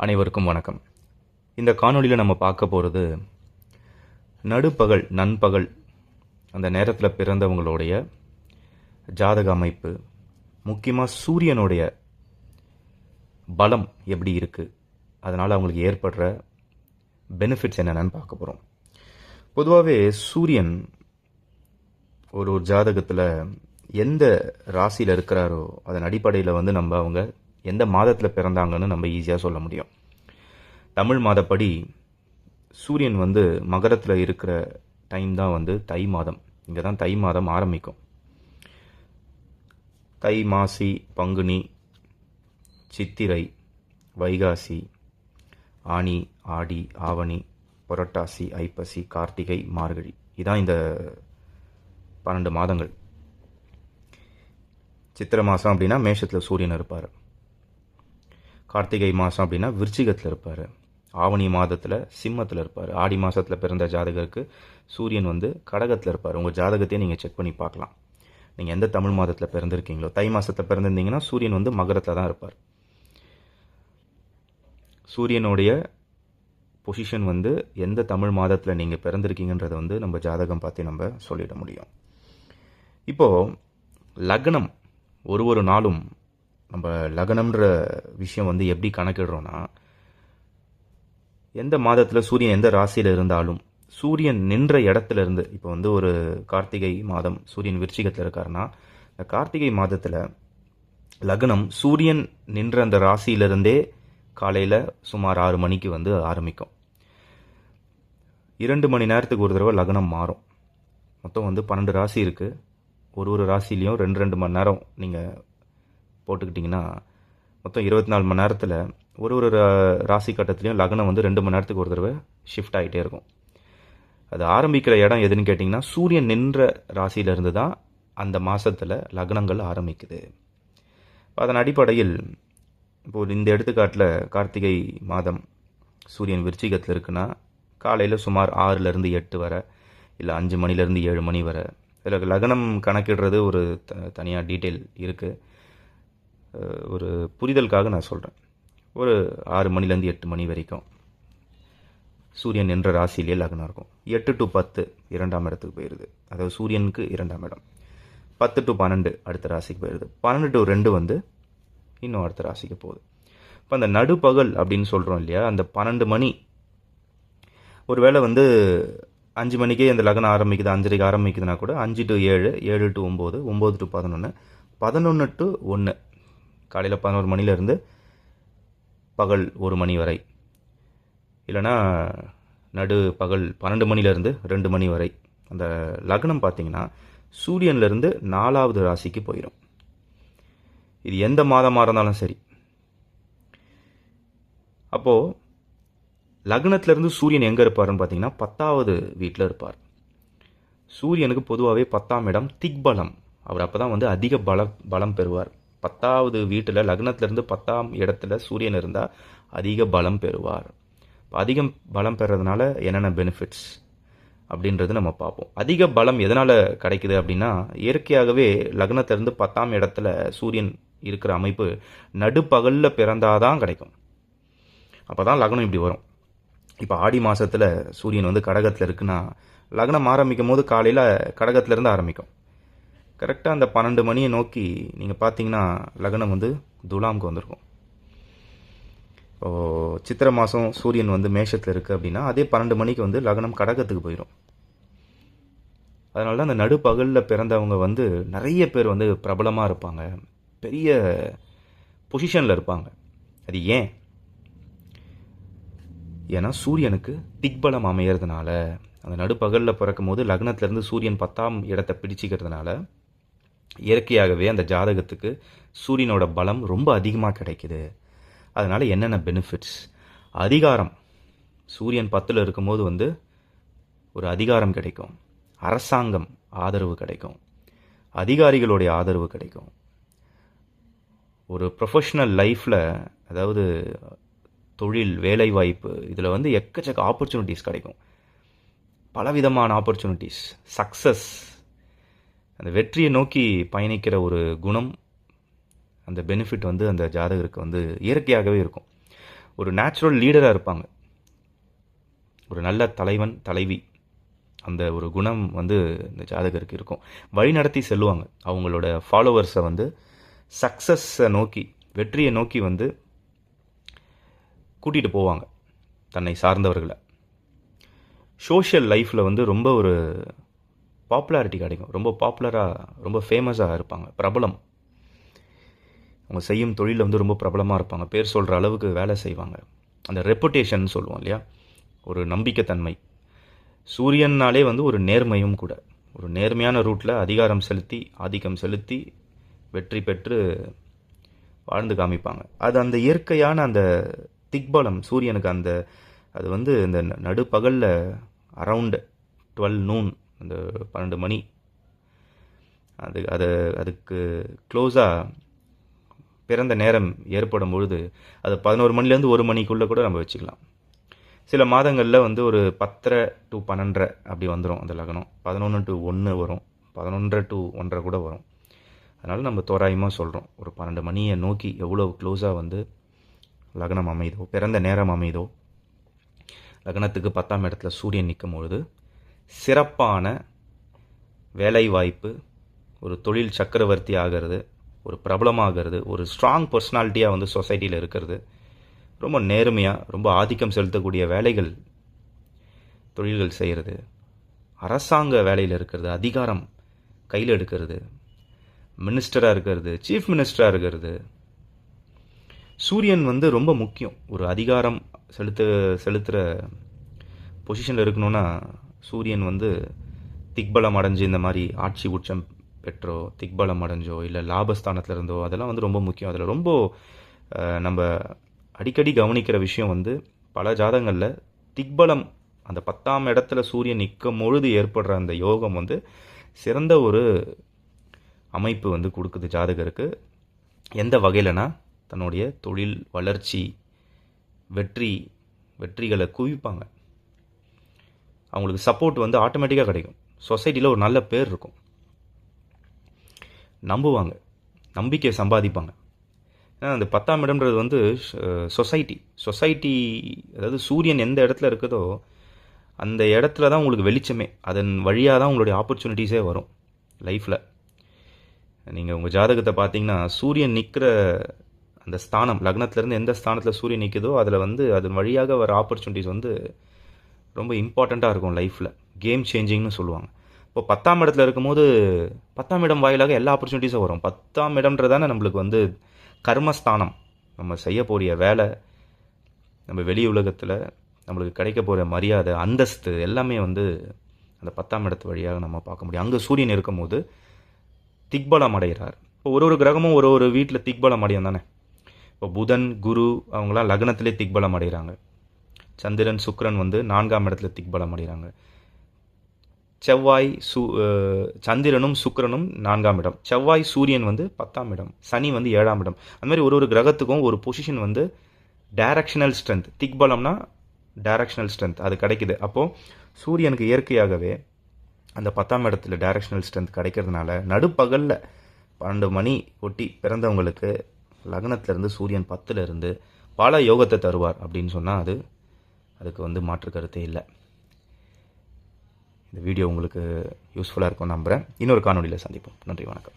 அனைவருக்கும் வணக்கம். இந்த காணொளியில் நம்ம பார்க்க போகிறது நடுப்பகல் நண்பகல் அந்த நேரத்தில் பிறந்தவங்களுடைய ஜாதக அமைப்பு முக்கியமாக சூரியனுடைய பலம் எப்படி இருக்குது அதனால் அவங்களுக்கு ஏற்படுற பெனிஃபிட்ஸ் என்னென்னு பார்க்க போகிறோம் பொதுவாகவே சூரியன் ஒரு ஒரு ஜாதகத்தில் எந்த ராசியில் இருக்கிறாரோ அதன் அடிப்படையில் வந்து நம்ம அவங்க எந்த மாதத்தில் பிறந்தாங்கன்னு நம்ம ஈஸியாக சொல்ல முடியும். தமிழ் மாதப்படி சூரியன் வந்து மகரத்தில் இருக்கிற டைம் தான் வந்து தை மாதம். இங்கே தான் தை மாதம் ஆரம்பிக்கும். தை மாசி பங்குனி சித்திரை வைகாசி ஆனி ஆடி ஆவணி புரட்டாசி ஐப்பசி கார்த்திகை மார்கழி. இதான் இந்த பன்னெண்டு மாதங்கள். சித்திரை மாதம் அப்படின்னா மேஷத்தில் சூரியன் இருப்பார். கார்த்திகை மாதம் அப்படின்னா விருச்சிகத்தில் இருப்பார். ஆவணி மாதத்தில் சிம்மத்தில் இருப்பார். ஆடி மாதத்தில் பிறந்த ஜாதகருக்கு சூரியன் வந்து கடகத்தில் இருப்பார். உங்கள் ஜாதகத்தையும் நீங்கள் செக் பண்ணி பார்க்கலாம். நீங்கள் எந்த தமிழ் மாதத்தில் பிறந்திருக்கீங்களோ தை மாதத்தில் பிறந்திருந்தீங்கன்னா சூரியன் வந்து மகரத்தில் தான் இருப்பார். சூரியனுடைய பொசிஷன் வந்து எந்த தமிழ் மாதத்தில் நீங்கள் பிறந்திருக்கீங்கன்றத வந்து நம்ம ஜாதகம் பார்த்து நம்ம சொல்லிட முடியும். இப்போது லக்னம் ஒரு ஒரு நாளும் நம்ம லக்னம்ன்ற விஷயம் வந்து எப்படி கணக்கிடுறோன்னா எந்த மாதத்தில் சூரியன் எந்த ராசியில் இருந்தாலும் சூரியன் நின்ற இடத்துல இருந்து இப்போ வந்து ஒரு கார்த்திகை மாதம் சூரியன் விருச்சிகத்தில் இருக்காருன்னா இந்த கார்த்திகை மாதத்தில் லக்னம் சூரியன் நின்ற அந்த ராசியிலிருந்தே காலையில் சுமார் ஆறு மணிக்கு வந்து ஆரம்பிக்கும். இரண்டு மணி நேரத்துக்கு ஒரு தடவை லக்னம் மாறும். மொத்தம் வந்து பன்னெண்டு ராசி இருக்குது ஒரு ஒரு ராசிலையும் ரெண்டு ரெண்டு மணி நேரம் நீங்கள் போட்டுக்கிட்டிங்கன்னா மொத்தம் இருபத்தி நாலு மணி நேரத்தில் ஒரு ஒரு ரா- ராசி கட்டத்துலேயும் லக்னம் வந்து ரெண்டு மணி நேரத்துக்கு ஒரு தடவை ஷிஃப்ட் ஆகிட்டே இருக்கும். அது ஆரம்பிக்கிற இடம் எதுன்னு கேட்டிங்கன்னா சூரியன் நின்ற ராசியிலிருந்து தான் அந்த மாதத்தில் லக்னங்கள் ஆரம்பிக்குது. அதன் அடிப்படையில் இப்போ இந்த எடுத்துக்காட்டில் கார்த்திகை மாதம் சூரியன் விருச்சிகத்தில் இருக்குன்னா காலையில் சுமார் ஆறுலேருந்து எட்டு வரை இல்லை அஞ்சு மணிலேருந்து ஏழு மணி வரை. இதில் லக்னம் கணக்கிடுறது ஒரு த தனியாக டீட்டெயில் இருக்குது ஒரு புரிதலுக்காக நான் சொல்கிறேன் ஒரு ஆறு மணிலேருந்து எட்டு மணி வரைக்கும் சூரியன் என்ற ராசியிலே லக்னம் இருக்கும். எட்டு டு பத்து இரண்டாம் இடத்துக்கு போயிடுது அதாவது சூரியனுக்கு இரண்டாம் இடம். பத்து டு பன்னெண்டு அடுத்த ராசிக்கு போயிடுது பன்னெண்டு டு ரெண்டு வந்து இன்னும் அடுத்த ராசிக்கு போகுது. இப்போ அந்த நடுப்பகல் அப்படின்னு சொல்கிறோம் இல்லையா அந்த பன்னெண்டு மணி ஒருவேளை வந்து அஞ்சு மணிக்கே அந்த லக்னம் ஆரம்பிக்குது அஞ்சரைக்கு ஆரம்பிக்குதுன்னா கூட அஞ்சு டு ஏழு ஏழு டு ஒம்பது ஒம்பது டு பதினொன்று பதினொன்று டு ஒன்று காலையில் பதினோரு மணிலேருந்து பகல் ஒரு மணி வரை. இல்லைன்னா நடு பகல் பன்னெண்டு மணிலேருந்து ரெண்டு மணி வரை. அந்த லக்னம் பார்த்தீங்கன்னா சூரியன்லேருந்து நாலாவது ராசிக்கு போயிடும் இது எந்த மாதமாக இருந்தாலும் சரி. அப்போது லக்னத்திலேருந்து சூரியன் எங்கே இருப்பாருன்னு பார்த்தீங்கன்னா பத்தாவது வீட்டில் இருப்பார். சூரியனுக்கு பொதுவாகவே பத்தாம் இடம் திக்பலம். அவர் அப்போ தான் வந்து அதிக பல பலம் பெறுவார். பத்தாவது வீட்டில் லக்னத்திலிருந்து பத்தாம் இடத்துல சூரியன் இருந்தால் அதிக பலம் பெறுவார். இப்போ அதிகம் பலம் பெறதுனால என்னென்ன பெனிஃபிட்ஸ் அப்படின்றது நம்ம பார்ப்போம். அதிக பலம் எதனால் கிடைக்குது அப்படின்னா இயற்கையாகவே லக்னத்திலிருந்து பத்தாம் இடத்துல சூரியன் இருக்கிற அமைப்பு நடுப்பகலில் பிறந்தாதான் கிடைக்கும். அப்போ தான் லக்னம் இப்படி வரும். இப்போ ஆடி மாதத்தில் சூரியன் வந்து கடகத்தில் இருக்குன்னா லக்னம் ஆரம்பிக்கும் போது காலையில் கடகத்திலேருந்து ஆரம்பிக்கும். கரெக்டாக அந்த பன்னெண்டு மணியை நோக்கி நீங்கள் பார்த்தீங்கன்னா லக்னம் வந்து துலாமுக்கு வந்திருக்கும். இப்போ சித்திரை மாதம் சூரியன் வந்து மேஷத்தில் இருக்குது அப்படின்னா அதே பன்னெண்டு மணிக்கு வந்து லக்னம் கடகத்துக்கு போயிடும் அதனால தான் அந்த நடுப்பகலில் பிறந்தவங்க வந்து நிறைய பேர் வந்து பிரபலமாக இருப்பாங்க. பெரிய பொசிஷனில் இருப்பாங்க. அது ஏன்? ஏன்னா சூரியனுக்கு திக்பலம் அமையிறதுனால அந்த நடுப்பகலில் பிறக்கும் போது லக்னத்திலேருந்து சூரியன் பத்தாம் இடத்தை பிடிச்சிக்கிறதுனால இயற்கையாகவே அந்த ஜாதகத்துக்கு சூரியனோட பலம் ரொம்ப அதிகமாக கிடைக்குது. அதனால் என்னென்ன பெனிஃபிட்ஸ் அதிகாரம். சூரியன் பத்தில் இருக்கும்போது வந்து ஒரு அதிகாரம் கிடைக்கும். அரசாங்கம் ஆதரவு கிடைக்கும். அதிகாரிகளுடைய ஆதரவு கிடைக்கும். ஒரு ப்ரொஃபஷ்னல் லைஃப்பில் அதாவது தொழில் வேலைவாய்ப்பு இதில் வந்து எக்கச்சக்க ஆப்பர்ச்சுனிட்டிஸ் கிடைக்கும். பலவிதமான ஆப்பர்ச்சுனிட்டிஸ் சக்ஸஸ் அந்த வெற்றியை நோக்கி பயணிக்கிற ஒரு குணம் அந்த பெனிஃபிட் வந்து அந்த ஜாதகருக்கு வந்து இயற்கையாகவே இருக்கும். ஒரு நேச்சுரல் லீடராக இருப்பாங்க. ஒரு நல்ல தலைவன் தலைவி அந்த ஒரு குணம் வந்து இந்த ஜாதகருக்கு இருக்கும். வழிநடத்தி செல்லுவாங்க. அவங்களோட ஃபாலோவர்ஸை வந்து சக்ஸஸை நோக்கி வெற்றியை நோக்கி வந்து கூட்டிகிட்டு போவாங்க தன்னை சார்ந்தவர்களை. சோஷியல் லைஃப்பில் வந்து ரொம்ப ஒரு பாப்புலாரிட்டி கிடைக்கும். ரொம்ப பாப்புலராக ரொம்ப ஃபேமஸாக இருப்பாங்க. பிரபலம். அவங்க செய்யும் தொழிலில் வந்து ரொம்ப பிரபலமாக இருப்பாங்க. பேர் சொல்கிற அளவுக்கு வேலை செய்வாங்க. அந்த ரெப்புடேஷன் சொல்லுவோம் இல்லையா? ஒரு நம்பிக்கைத்தன்மை. சூரியன்னாலே வந்து ஒரு நேர்மையும் கூட. ஒரு நேர்மையான ரூட்டில் அதிகாரம் செலுத்தி ஆதிக்கம் செலுத்தி வெற்றி பெற்று வாழ்ந்து காமிப்பாங்க. அது அந்த இயற்கையான அந்த திக்பலம் சூரியனுக்கு அந்த அது வந்து இந்த நடுப்பகலில் அரவுண்டு டுவெல் நூன் அந்த பன்னெண்டு மணி. அது அது அதுக்கு க்ளோஸாக பிறந்த நேரம் ஏற்படும் பொழுது அது பதினோரு மணிலேருந்து ஒரு மணிக்குள்ளே கூட நம்ம வச்சுக்கலாம். சில மாதங்களில் வந்து ஒரு பத்தரை டு பன்னெண்டரை அப்படி வந்துடும் அந்த லக்னம். பதினொன்று டு ஒன்று வரும். பதினொன்றரை டு ஒன்றரை கூட வரும். அதனால் நம்ம தோராயமாக சொல்கிறோம் ஒரு பன்னெண்டு மணியை நோக்கி எவ்வளோ க்ளோஸாக வந்து லக்னம் அமைதோ பிறந்த நேரம் அமைதோ லக்னத்துக்கு பத்தாம் இடத்துல சூரியன் நிற்கும் பொழுது சிறப்பான வேலைவாய்ப்பு ஒரு தொழில் சக்கரவர்த்தி ஆகிறது ஒரு பிரபலமாகிறது ஒரு ஸ்ட்ராங் பர்சனாலிட்டியாக வந்து சொசைட்டியில் இருக்கிறது. ரொம்ப நேர்மையாக ரொம்ப ஆதிக்கம் செலுத்தக்கூடிய வேலைகள் தொழில்கள் செய்கிறது. அரசாங்க வேலையில் இருக்கிறது அதிகாரம் கையில் எடுக்கிறது. மினிஸ்டராக இருக்கிறது சீஃப் மினிஸ்டராக இருக்கிறது. சூரியன் வந்து ரொம்ப முக்கியம். ஒரு அதிகாரம் செலுத்த செலுத்துகிற பொசிஷனில் இருக்கணும்னா சூரியன் வந்து திக்பலம் அடைஞ்சு இந்த மாதிரி ஆட்சி உச்சம் பெற்றோ திக்பலம் அடைஞ்சோ இல்லை லாபஸ்தானத்தில் இருந்தோ அதெல்லாம் வந்து ரொம்ப முக்கியம். அதில் ரொம்ப நம்ம அடிக்கடி கவனிக்கிற விஷயம் வந்து பல ஜாதகங்களில் திக்பலம் அந்த பத்தாம் இடத்துல சூரியன் நிற்கும் பொழுது ஏற்படுற அந்த யோகம் வந்து சிறந்த ஒரு அமைப்பு வந்து கொடுக்குது ஜாதகருக்கு. எந்த வகையிலனா தன்னுடைய தொழில் வளர்ச்சி வெற்றி வெற்றிகளை குவிப்பாங்க. அவங்களுக்கு சப்போர்ட் வந்து ஆட்டோமேட்டிக்காக கிடைக்கும். சொசைட்டியில் ஒரு நல்ல பேர் இருக்கும். நம்புவாங்க. நம்பிக்கையை சம்பாதிப்பாங்க. ஏன்னா அந்த பத்தாம் இடம்ன்றது வந்து சொசைட்டி சொசைட்டி அதாவது சூரியன் எந்த இடத்துல இருக்குதோ அந்த இடத்துல தான் உங்களுக்கு வெளிச்சமே. அதன் வழியாக தான் உங்களுடைய ஆப்பர்ச்சுனிட்டிஸே வரும். லைஃப்பில் நீங்கள் உங்கள் ஜாதகத்தை பார்த்தீங்கன்னா சூரியன் நிற்கிற அந்த ஸ்தானம் லக்னத்துலேருந்து எந்த ஸ்தானத்தில் சூரியன் நிற்குதோ அதில் வந்து அதன் வழியாக வர ஆப்பர்ச்சுனிட்டிஸ் வந்து ரொம்ப இம்பார்ட்டண்ட்டாக இருக்கும் லைஃப்பில் கேம் சேஞ்சிங்னு சொல்லுவாங்க. இப்போ பத்தாம் இடத்துல இருக்கும்போது பத்தாம் இடம் வாயிலாக எல்லா ஆப்பர்ச்சுனிட்டிஸும் வரும். பத்தாம் இடம்ன்றதானே நம்மளுக்கு வந்து கர்மஸ்தானம். நம்ம செய்ய போகிற வேலை நம்ம வெளி உலகத்தில் நம்மளுக்கு கிடைக்க போகிற மரியாதை அந்தஸ்து எல்லாமே வந்து அந்த பத்தாம் இடத்து வழியாக நம்ம பார்க்க முடியும். அங்கே சூரியன் இருக்கும்போது திக்பலம் அடைகிறார். இப்போ ஒரு ஒரு கிரகமும் ஒரு ஒரு வீட்டில் திக்பலம் அடையும் தானே? இப்போ புதன் குரு அவங்களாம் லக்னத்திலே திக்பலம் அடைகிறாங்க. சந்திரன் சுக்ரன் வந்து நான்காம் இடத்துல திக்பலம் அடைகிறாங்க. செவ்வாய் சு சந்திரனும் சுக்ரனும் நான்காம் இடம். செவ்வாய் சூரியன் வந்து பத்தாம் இடம். சனி வந்து ஏழாம் இடம். அந்த மாதிரி ஒரு ஒரு கிரகத்துக்கும் ஒரு பொசிஷன் வந்து டைரக்ஷனல் ஸ்ட்ரென்த் திக்பலம்னா டைரக்ஷனல் ஸ்ட்ரென்த் அது கிடைக்குது. அப்போது சூரியனுக்கு இயற்கையாகவே அந்த பத்தாம் இடத்துல டைரக்ஷனல் ஸ்ட்ரென்த் கிடைக்கிறதுனால நடுப்பகலில் பன்னெண்டு மணி ஒட்டி பிறந்தவங்களுக்கு லக்னத்திலேருந்து சூரியன் பத்துலேருந்து பல யோகத்தை தருவார் அப்படின்னு சொன்னால் அது அதுக்கு வந்து மாற்று கருத்தே இல்லை. இந்த வீடியோ உங்களுக்கு யூஸ்ஃபுல்லாக இருக்கும் நம்புகிறேன் இன்னொரு காணொலியில் சந்திப்போம். நன்றி வணக்கம்.